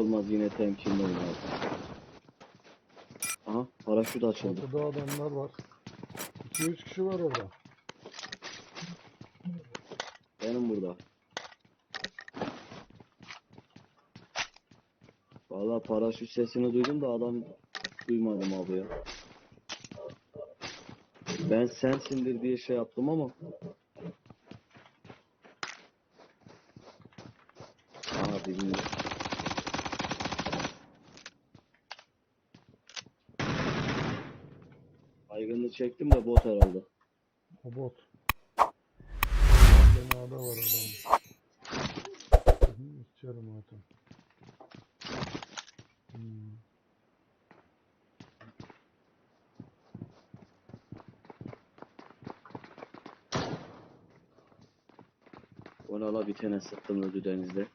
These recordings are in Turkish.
olmaz yine temkinli oynayalım. Aha paraşüt açıldı. Çatıda adamlar var. 2-3 kişi var orada. Benim burada. Valla paraşüt sesini duydum da adam duymadım abi ya. Ben sensindir diye şey yaptım ama. Aa dibinde. Baygınlığı çektim de bot herhalde. O bot. Binada var adam. İçerim zaten. Hmm. La bir tane sıktım öldü denizde.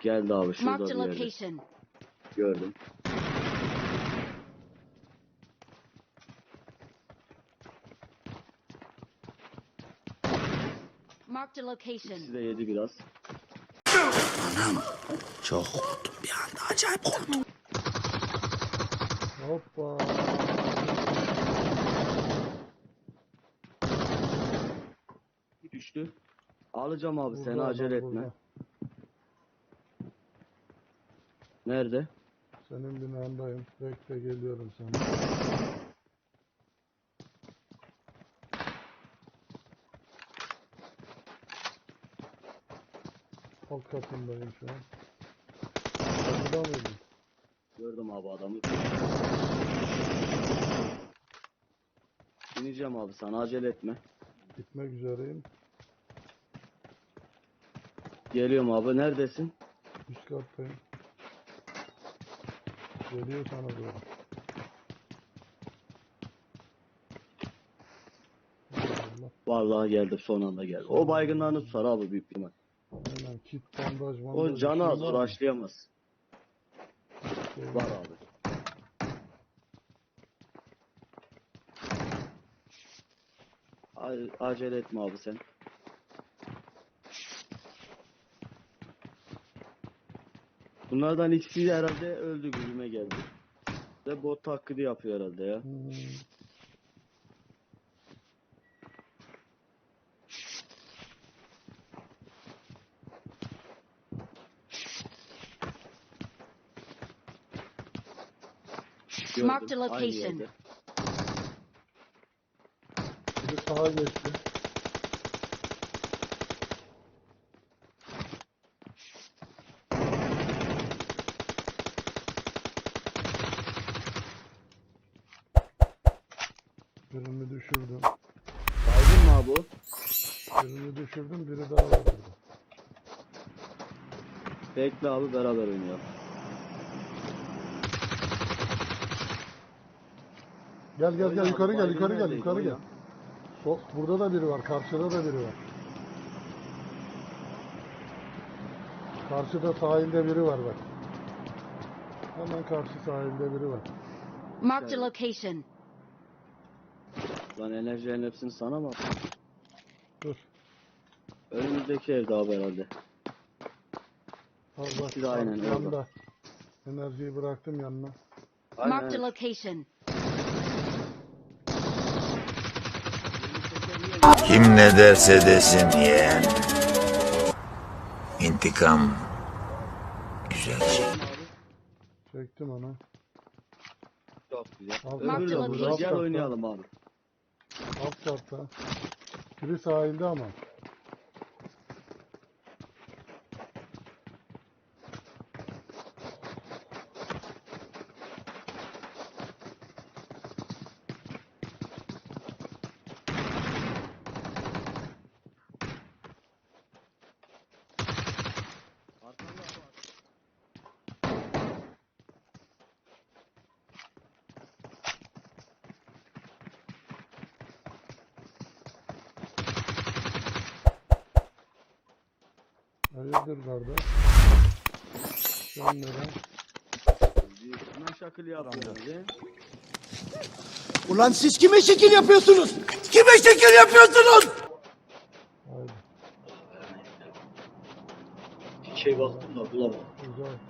Geldi abi şurada Marked bir yerde. location. Gördüm. Marked a location. İkisi de yedi biraz. Çok korktum bir anda. Acayip korktum. Hoppa. Bir düştü. Alacağım abi seni Burada acele adam, etme. burada. Nerede? Senin binandayım. Bekle geliyorum sana. Alt katındayım şu an. Kapıda mıydın? Gördüm abi adamı. İneceğim abi sana acele etme. Gitmek üzereyim. Geliyorum abi neredesin? Üst kattayım. Geliyor sana doğru. Allah. Vallahi geldi son anda geldi. O baygınlarını tutar abi büyük ihtimal. Aynen kit bandaj bandaj. O canı az uğraşlayamaz. Var abi. A- acele etme abi sen. Bunlardan ikisi herhalde öldü gülüme geldi. Ve bot taklidi yapıyor herhalde ya. Hmm. Gördüm, Marked a location. Biri sağa geçti. Birini düşürdüm. Baygın mı abi o? Birini düşürdüm, biri daha var burada. Bekle abi beraber oynayalım. Gel gel gel yukarı gel yukarı gel yukarı gel. Sol, burada da biri var, karşıda da biri var. Karşıda sahilde biri var bak. Hemen karşı sahilde biri var. Marked a location. Lan enerjilerin hepsini sana mı attın? Dur. Önümüzdeki evde abi herhalde. Al bak. İkisi de aynen yanında. Enerjiyi bıraktım yanına. Marked a location. Kim ne derse desin yeğen. İntikam güzel şey. Çektim onu. Çok güzel. Al, Öbürü de burada. Gel oynayalım abi. Alt katta. Biri sahilde ama. Hayırdır kardeş? Neden? Hemen şakıl yapıyoruz ya. Ulan siz kime şekil yapıyorsunuz? Kime şekil yapıyorsunuz? Haydi. şey baktım da bulamadım.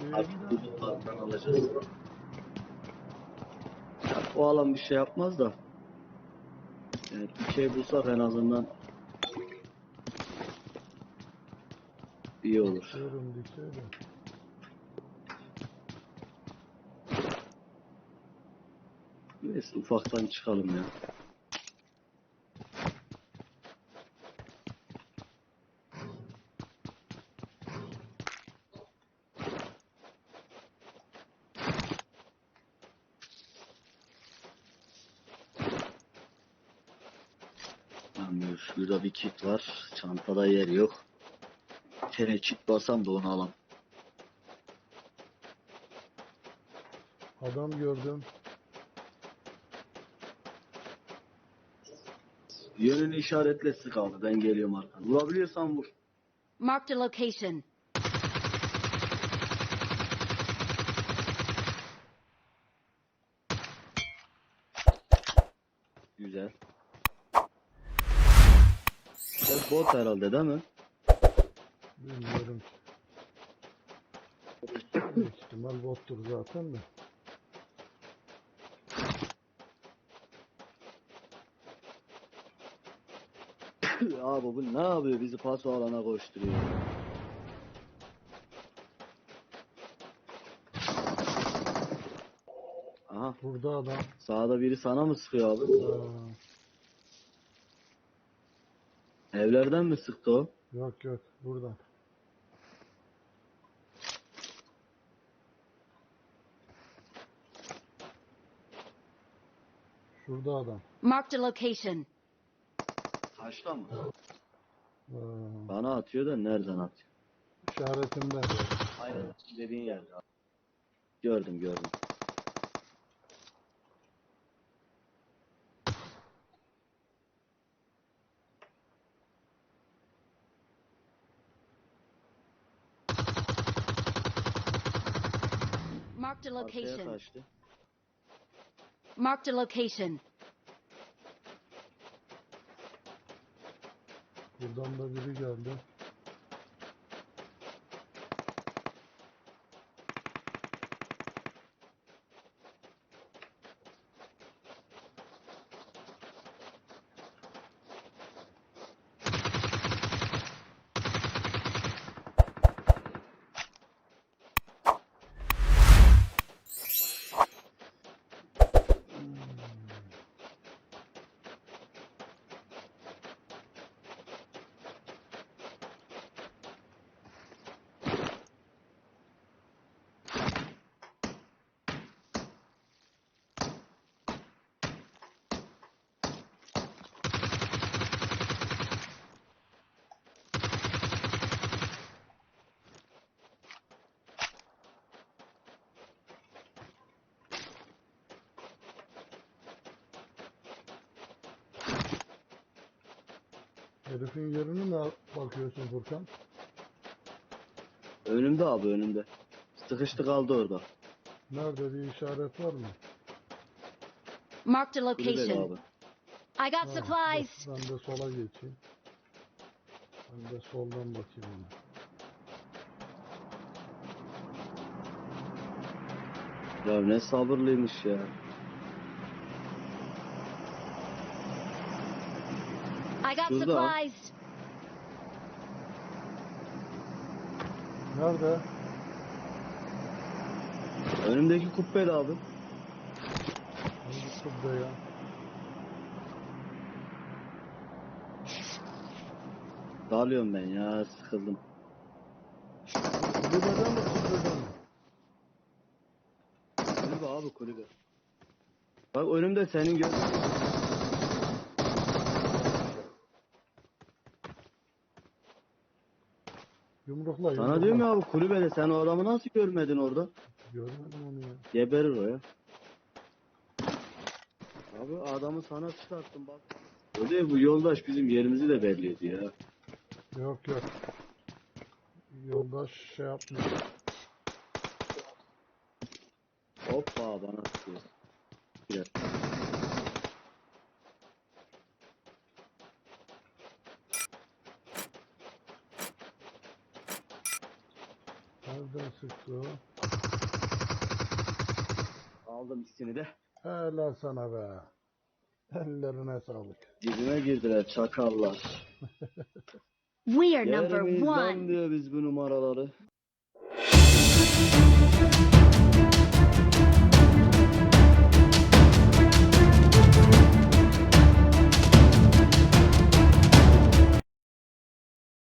Değil Artık de. bu botlardan alacağız. O alan bir şey yapmaz da. Evet, bir şey bulsak en azından iyi olur. Diyorum de. Neyse ufaktan çıkalım ya. Şurada bir kit var. Çantada yer yok. Tane kit basam da onu alam. Adam gördüm. Yönünü işaretle sık abi. Ben geliyorum arkadan. Vurabiliyorsan vur. Marked a location. Güzel. Bot herhalde değil mi? Bilmiyorum ki. Büyük ihtimal bottur zaten de. Abi bu ne yapıyor? Bizi paso alana koşturuyor. Aha Burada adam. sağda biri sana mı sıkıyor abi? Aa, Evlerden mi sıktı o? yok yok buradan. Şurada adam. Marked a location. Taşla mı? Aa, Bana atıyor da nereden atıyor? işaretimde. Aynen dediğin yerde. Gördüm gördüm. Marked a Arkaya location. kaçtı. Marked a location. Buradan da biri geldi. Herifin yerine ne bakıyorsun Furkan? Önümde abi önümde. Sıkıştı kaldı orada. Nerede bir işaret var mı? Marked a Kulübede location. abi. I got Ha, supplies. Ben de sola geçeyim. Ben de soldan bakayım ona. Ya ne sabırlıymış ya. I got Şurada. supplies. Nerede? Önümdeki kubbede abi. Hangi kubbe ya? Dalıyorum ben ya sıkıldım. Kulübeden mi kubbeden mi? Kulübe abi kulübe. Bak önümde senin gö Yumrukla Sana diyorum ya abi kulübede sen o adamı nasıl görmedin orada? Görmedim onu ya. Geberir o ya. Abi adamı sana çıkarttım bak. Öyle bu yoldaş bizim yerimizi de belli ediyor ya. Yok yok. Yoldaş şey yapmıyor. Hoppa bana sıkıyor. Bir dakika. O? Aldım ikisini de. Helal sana be. Ellerine sağlık. Dibime girdiler çakallar. We are number Yerimizden one. diyor biz bu numaraları.